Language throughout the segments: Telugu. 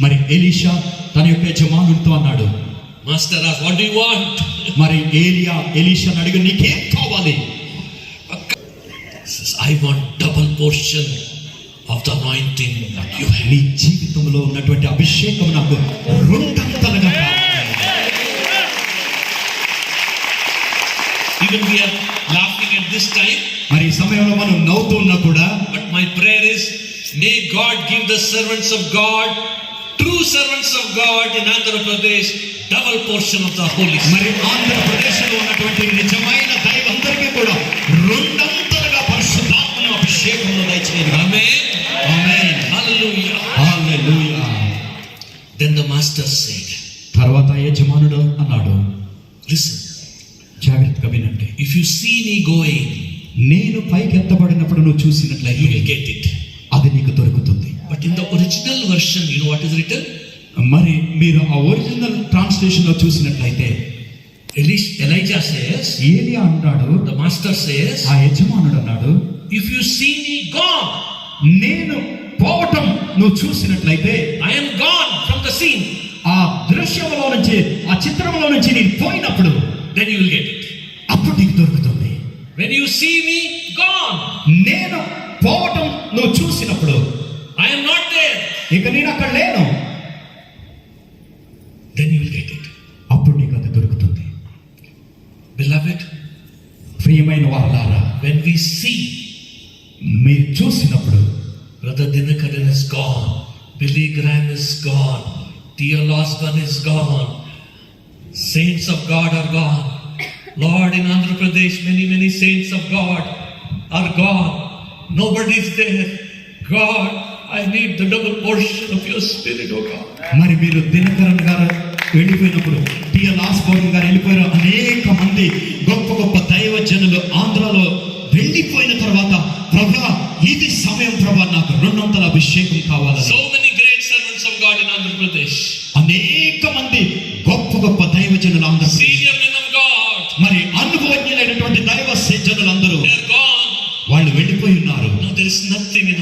మరి ఎలీషా తన యొక్క యజమానుడితో అన్నాడు master of what you want మరి ఏలియా ఎలీషా అడిగి నీకేం కావాలి? I want double portion of the anointing you నీ జీవితంలో ఉన్నటువంటి అభిషేకం నాకు రెండంతలుగా even we are laughing at this time మరి సమయంలో మనం నవ్వుతూ నవ్వుతున్నా కూడా but my prayer is may God give the servants of God true servants of God in Andhra Pradesh double portion of the holy మరి ఆంధ్రప్రదేశ్లో ఉన్నటువంటి నిజమైన దైవందరికీ కూడా రెండంతలుగా పరిశుద్ధాత్మను అభిషేకం దయచేయండి. మాస్టర్ తర్వాత యజమానుడు అన్నాడు జాగ్రత్తగా వినండి. ఇఫ్ యు సీని గోయింగ్ నేను పైకి ఎత్తబడినప్పుడు నువ్వు చూసినట్లయితే గెట్ ఇట్ అది నీకు దొరుకుతుంది. In the original version, you know what is written? మరి మీరు ఆ ఒరిజినల్ ట్రాన్స్లేషన్లో చూసినట్లయితే Elish, Elijah says, ఏలియా అన్నాడు the master says, ఆ యజమానుడు అన్నాడు if you see me gone, నేను పోవటం నువ్వు చూసినట్లయితే I am gone from the scene, ఆ దృశ్యంలో నుంచి ఆ చిత్రంలో నుంచి నేను పోయినప్పుడు you will get it. అప్పుడు నీకు దొరుకుతుంది When you see me gone, నేను పోవటం నువ్వు చూసినప్పుడు I am not there, ఇక నేను అక్కడ లేను then you will get it. అప్పుడు నీకు అది దొరుకుతుంది Beloved, ప్రియమైన వాళ్ళారా when we see మీరు చూసినప్పుడు Brother Dinakaran is gone, Billy Graham is gone, T.L. Osborne is gone, saints of God are gone. Lord, in Andhra Pradesh, many, many saints of God are gone. Nobody is there. God, I need the double portion of your spirit, oh God. మరి మీరు దినకరన్ గారు వెళ్ళిపోయినప్పుడు టిఎల్ ఆస్బోర్న్ గారు వెళ్ళిపోయారు అనేక మంది గొప్ప గొప్ప దైవజనులు ఆంధ్రాలో వెళ్ళిపోయిన తర్వాత ప్రభా ఇది సమయం ప్రభా నాకు రెండొందల అభిషేకం So many great servants of God in Andhra Pradesh, అనేక మంది గొప్ప గొప్ప దైవజనులు అందరూ senior men ఇస్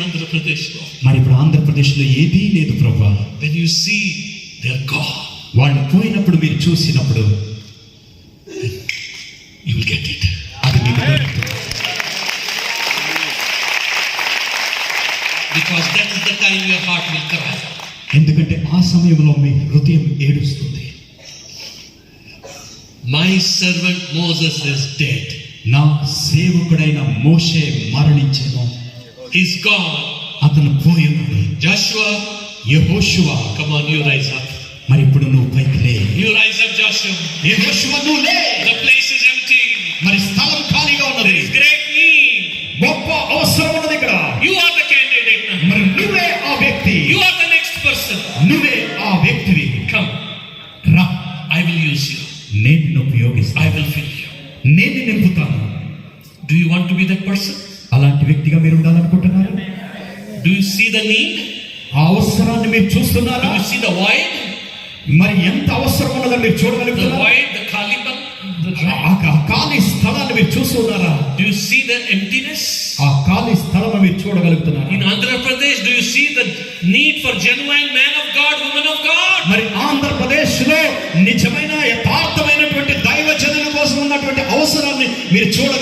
ఆంధ్రప్రదేశ్లో మరి ఇప్పుడు ఆంధ్రప్రదేశ్లో ఏదీ లేదు ప్రభా. When you see their God వాళ్ళు పోయినప్పుడు మీరు చూసినప్పుడు యు విల్ గెట్ ఇట్ అది ఎందుకంటే ఆ సమయంలో మీ హృదయం ఏడుస్తుంది. My servant Moses is dead నా సేవకుడైన మోషే మరణించను He's gone. అతను పోయి ఉన్నాడు Joshua, యెహోషువ come on, you rise up. మరి ఇప్పుడు నువ్వు పైకి లే You rise up, Joshua. యెహోషువ నువ్వు లే The place is empty. మరి స్థలం ఖాళీగా There ఉన్నది is great need. గొప్ప అవసరం ఉన్నది ఇక్కడ You are the candidate now. మరి నువ్వే ఆ వ్యక్తి You are the next person. నువ్వే ఆ వ్యక్తివి Come. రా I will use you. నేను నిన్ను ఉపయోగిస్తాను I will fill you. నేను నింపుతాను Do you want to be that person? అలాంటి వ్యక్తిగా మీరు ఉండాలనుకుంటున్నారు you see the need? ఆ అవసరాన్ని మీరు చూస్తున్నారా you see the void? మరి ఎంత అవసరం ఉన్నదో మీరు the dry. ఆ ఆ ఖాళీ స్థలాన్ని మీరు చూస్తున్నారా Do you see the emptiness? ఆ ఖాళీ స్థలం మీరు చూడగలుగుతున్నారా Andhra Pradesh, do you see the need for genuine man of God, woman of God? మరి ఆంధ్రప్రదేశ్లో నిజమైన యథార్థమైనటువంటి దైవజనుల కోసం ఉన్నటువంటి అవసరాన్ని మీరు చూడగలుగుతున్నారా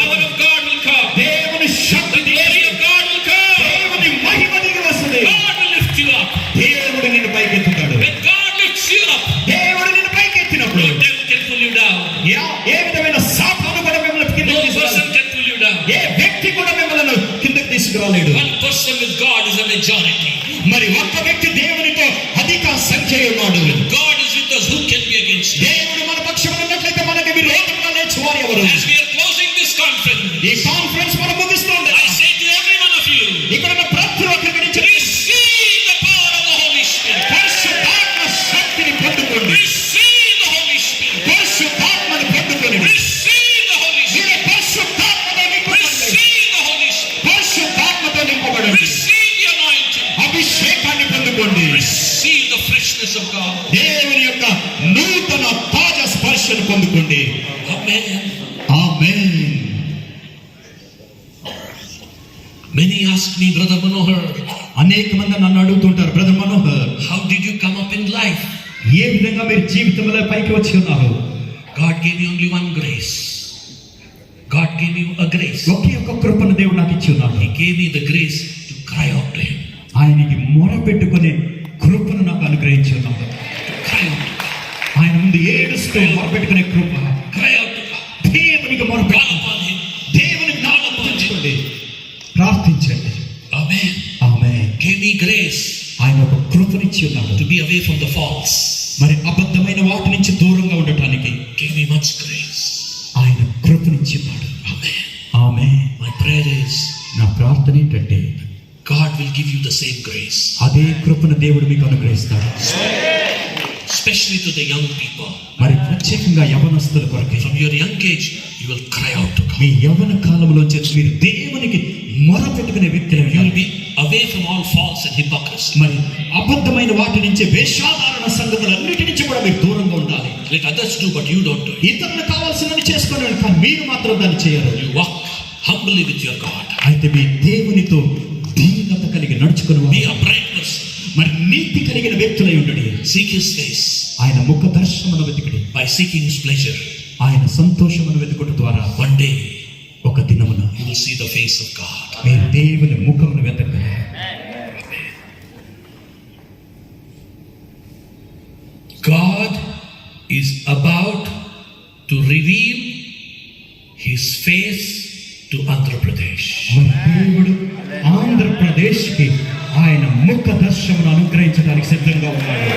తీసుకురాలేడు One person with God is a majority. మరి ఒక్క వ్యక్తి దేవునితో అధిక సంఖ్య ఉన్నాడు Receive the anointing. అభిషేకాన్ని పొందుకోండి Receive the freshness of God. దేవుని యొక్క నూతన తాజా స్పర్శను పొందుకోండి Amen. ఆమేన్ Many ask me, Brother Manohar, అనేక మంది నన్ను అడుగుతుంటారు brother Manohar how did you come up in life? ఏ విధంగా మీరు జీవితంలో పైకి వచ్చి ఉన్నారు God gave you only one grace. God gave you a grace. ఒకే ఒక కృపను దేవుడు నాకు ఇచ్చి ఉన్నాడు He gave me the grace cry out to Him. ఆయనకి మొర పెట్టుకునే కృపను నాకు అనుగ్రహించి ఉన్నాడు to God. ఆయన ముందు ఏడుస్తూ మొర పెట్టుకునే కృప to God. దేవునికి మొర Call పెట్టు upon Him. దేవునికి నామం తెచ్చుకోండి ప్రార్థించండి Amen. ఆమె Give me grace ఆయన ఒక కృపనిచ్చి ఉన్నాడు to be away from the false. మరి అబద్ధమైన వాటి నుంచి దూరంగా ఉండటానికి Give me much grace. ఆయన కృపనిచ్చి ఉన్నాడు. ఆమె My prayer is నా ప్రార్థన ఏంటంటే God will give you the same grace, అదే కృపను దేవుడు మీకు అనుగ్రహిస్తాడు especially to the young people. మరి ప్రత్యేకంగా యవనస్తుల కొరకే From your young age, you will cry out to God. మీ యవన కాలంలో చేసి మీరు దేవునికి మొర పెట్టుకునే వ్యక్తులు You will be away from all false and hypocrisy. మరి అబద్ధమైన వాటి నుంచి వేషాధారణ సంగతులన్నిటి నుంచి కూడా మీరు దూరంగా ఉండాలి Let others do, but you don't do. ఇతరులు కావాల్సినవి చేసుకోండి కానీ మీరు మాత్రం దాన్ని చేయరు You walk humbly with your God. అయితే మీ దేవునితో a bright person. మరి నీతి కలిగిన వ్యక్తులై ఉండడి Seek His face ఆయన ముఖ దర్శనమును వెతికడి by seeking His pleasure. ఆయన సంతోషమును వెతుకుట ద్వారా One day, ఒక దినమున you will see the face of God. మీరు దేవుని ముఖమును వెతకగలరు God is about to reveal His face to Andhra Pradesh. మరి దేవుడు ఆంధ్రప్రదేశ్కి ఆయన ముఖ దర్శనం అనుగ్రహించడానికి సిద్ధంగా ఉన్నాడు.